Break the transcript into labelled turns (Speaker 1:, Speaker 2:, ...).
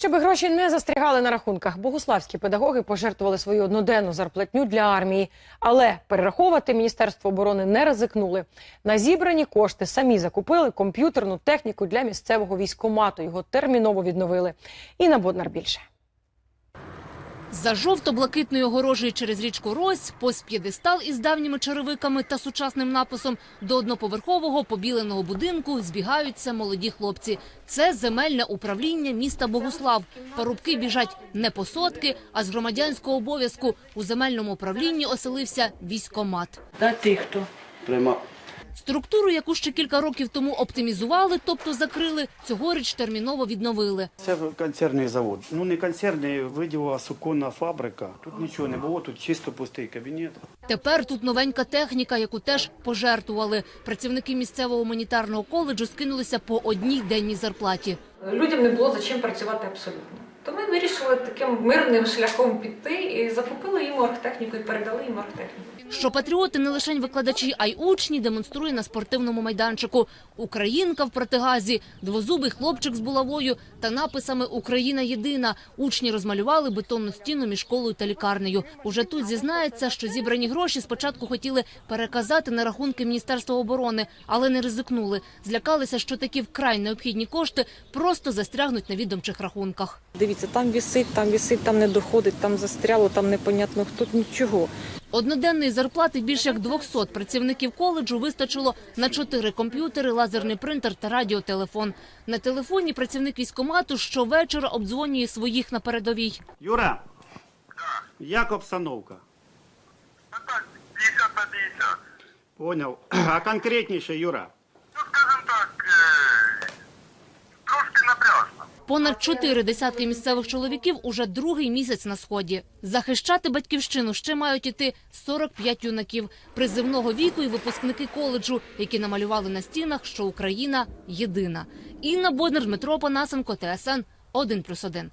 Speaker 1: Щоб гроші не застрягали на рахунках, богуславські педагоги пожертвували свою одноденну зарплатню для армії, але перераховувати міністерство оборони не ризикнули. На зібрані кошти самі закупили комп'ютерну техніку для місцевого військомату. Його терміново відновили. І на Боднар більше.
Speaker 2: За жовто-блакитною огорожею через річку Рось, пост п'єдестал із давніми черевиками та сучасним написом до одноповерхового побіленого будинку збігаються молоді хлопці. Це земельне управління міста Богуслав. Парубки біжать не по сотки, а з громадянського обов'язку. У земельному управлінні оселився військомат.
Speaker 3: Да ти хто?
Speaker 4: Прямо
Speaker 2: Структуру, яку ще кілька років тому оптимізували, тобто закрили, цьогоріч терміново відновили.
Speaker 4: це консервний завод. Ну не консервний, виділа суконна фабрика. Тут нічого не було, тут чисто пустий кабінет.
Speaker 2: Тепер тут новенька техніка, яку теж пожертвували. Працівники місцевого гуманітарного коледжу скинулися по одній денній зарплаті.
Speaker 5: Людям не було за чим працювати абсолютно. Вирішили таким мирним шляхом піти і закупили їм оргтехніку і передали їм оргтехніку.
Speaker 2: Що патріоти не лише викладачі, а й учні демонструє на спортивному майданчику. Українка в протигазі, двозубий хлопчик з булавою та написами Україна єдина. Учні розмалювали бетонну стіну між школою та лікарнею. Уже тут зізнається, що зібрані гроші спочатку хотіли переказати на рахунки Міністерства оборони, але не ризикнули. Злякалися, що такі вкрай необхідні кошти просто застрягнуть на відомчих рахунках.
Speaker 6: Дивіться, там вісить, там вісить, там не доходить, там застряло, там непонятно хто нічого.
Speaker 2: Одноденної зарплати більше як 200 працівників коледжу вистачило на чотири комп'ютери, лазерний принтер та радіотелефон. На телефоні працівник військомату щовечора обдзвонює своїх на передовій.
Speaker 4: Юра, як обстановка?
Speaker 7: так, 50 на 50.
Speaker 4: Поняв. А конкретніше, Юра.
Speaker 2: Понад чотири десятки місцевих чоловіків уже другий місяць на сході. Захищати батьківщину ще мають іти 45 юнаків призивного віку і випускники коледжу, які намалювали на стінах, що Україна єдина. Інна Боднер, Дмитро Панасенко, ТСН 1+,1.